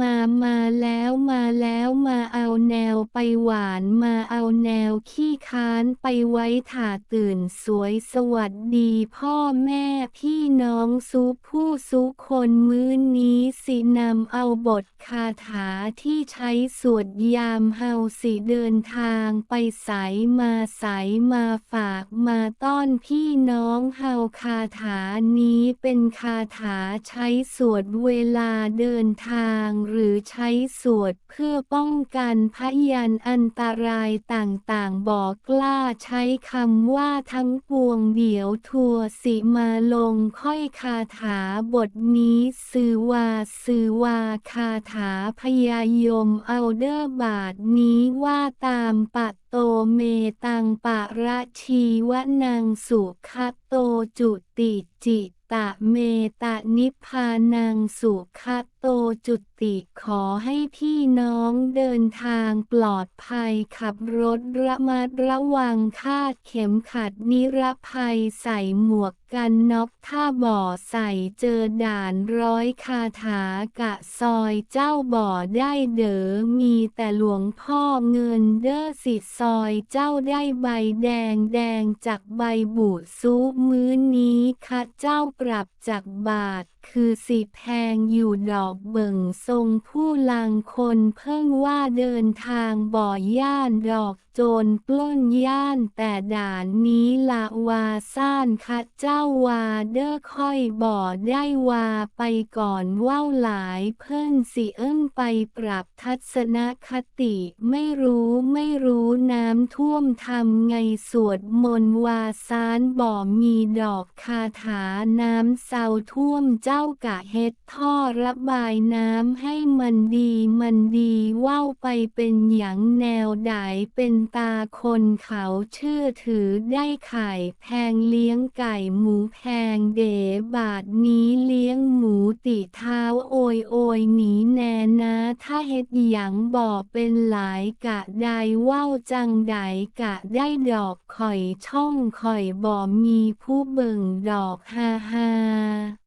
มามาแล้วมาแล้วมาเอาแนวไปหวานมาเอาแนวขี้ค้านไปไว้ถ่าตื่นสวยสวัสดีพ่อแม่พี่น้องซุผู้ซุคนมื้อนี้สินำเอาบทคาถาที่ใช้สวดยามเฮาสิเดินทางไปใสมาใสมาฝากมาต้อนพี่น้องเฮาคาถานี้เป็นคาถาใช้สวดเวลาเดินทางหรือใช้สวดเพื่อป้องกันพยันอันตรายต่างๆ บอกกล้าใช้คำว่าทั้งปวงเดี๋ยวทัวสิมาลงค่อยคาถาบทนี้สือว่าสือว่าคาถาพยายมเอาเดอร์บาทนี้ว่าตามปะโตเมตังปะระชีวนังสุขโตจุติจิตะเมตะนิพพานังสุข โตจุติขอให้พี่น้องเดินทางปลอดภัยขับรถระมัดระวังคาดเข็มขัดนิรภัยใส่หมวกกันน็อกถ้าบ่อใส่เจอด่านร้อยคาถากะซอยเจ้าบ่อได้เด๋อมีแต่หลวงพ่อเงินเด้อสิซอยเจ้าได้ใบแดงแดงจากใบบุซุมื้อนี้ค่ะเจ้าปรับจากบาทคือสิแพงอยู่ดอกเบิ่งทรงผู้ลางคนเพิ่งว่าเดินทางบ่อย่านดอก โจรปล้นย่านแต่ด่านนี้ละวาซ่านค่ะเจ้าวาเด้อค่อยบ่ได้วาไปก่อนว่าวหลายเพิ่นสิเอิ้งไปปรับทัศนคติ ไม่รู้ไม่รู้น้ำท่วมทำไงสวดมนต์วาซานบ่มีดอกคาถาน้ำเศร้าท่วมเจ้ากะเฮ็ดท่อระบายน้ำให้มันดีมันดีว่าวไปเป็นหยังแนวใดเป็นตาคนเขาเชื่อถือได้ไข่แพงเลี้ยงไก่หมูแพงเดบาทนี้เลี้ยงหมูติเท้าโอยโอยหนีแน่นะถ้าเฮ็ดหยังบ่เป็นหลายกะใดว่าวจังใดกะได้ดอกข่อยช่องข่อยบ่มีผู้เบิ่งดอกฮาฮา